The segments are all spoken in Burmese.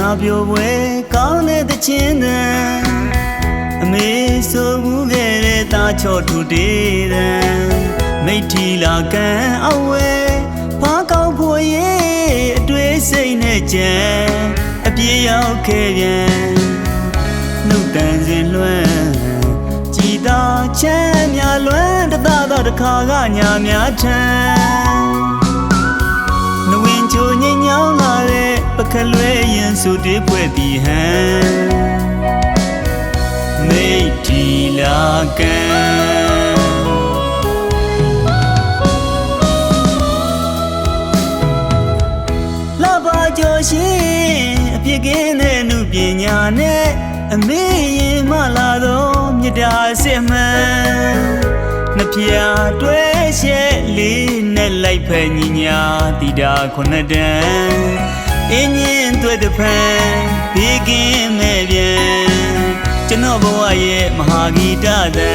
နာပြောပွဲကောင်းတဲ့တခြင်းတန်အမေဆိုမှုခဲ့တဲ့သားချော့ထူတေးတန်မိထီလာကန်အဝဲဖားကောင်းဖို့ရဲ့အတွေ့စိတ်နဲ့ကြံအပြေရောက်ခဲ့ပြန်နှုတ်တန်စဉ်လွှမ်းကြည်သာချမ်းများလွမ်းတသသောတစ်ခါကညာများထမ်းနဝင်းချိုငိမ်ညောင်းလာတဲ့ ပကလွဲရင်စုတေးပွဲတီဟန်မိတ်တီလာကန်လာပါကြောရှင်အပြစ်ကင်းတဲ့နုပညာနဲ့အမေရင်မလာတော့မြတ်တာစစ်မှန်နှစ်ပြားတွဲရှဲလေးနဲ့လိုက်ဖက်ညီညာတီတာခုနှစ်တန်း အင်းရင်တွေ့တဲ့ဖန်ဘေးကင်းမဲ့ပြန်ကျွန်တော်ဘဝရဲ့မဟာဂီတသံ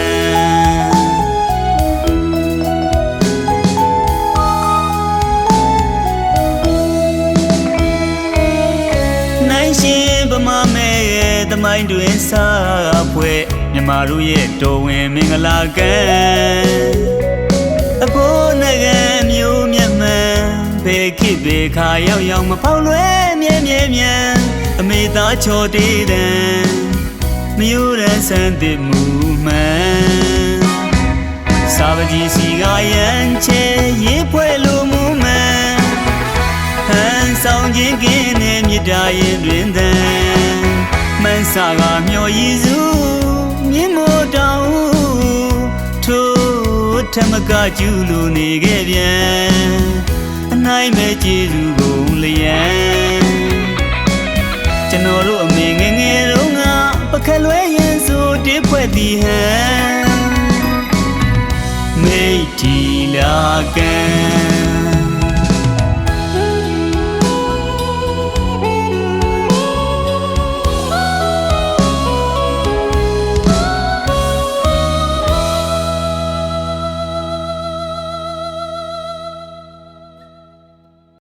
နိုင်ရှင်ဗမာမဲရဲ့တမိုင်းတွင်စားဖွဲ့မြမတို့ရဲ့တော်ဝင်မင်္ဂလာကံအဖိုးနဂံမျိုးမြတ်မှ န်ဘေခိဘေခါရောက်ရောက်မဖောက်လွဲမြဲမြဲမြံအမေသားချော်တေးတဲ့မယိုးရန်ဆန်းတဲ့မူမှန်စာပကြီးစီကရန်ချေရေးဖွဲ့လိုမူမှန်ဟန်ဆောင်ခြင်းကင်းနဲ့မြစ်တာရင်တွင်သံမန်းစာကမျောရည်စုမြင့်မို့တောင်ထိုးထမကကျူလူနေခဲ့ပြန်အ နိုင်မဲ့ကျေးဇူးကုန်လျက်ကျွန်တော်တို့အမေငယ်ငယ်တုန်းကပခက်လွဲရင်ဆိုတေးဖွဲ့သည်ဟန်မိတ်တီလာကန်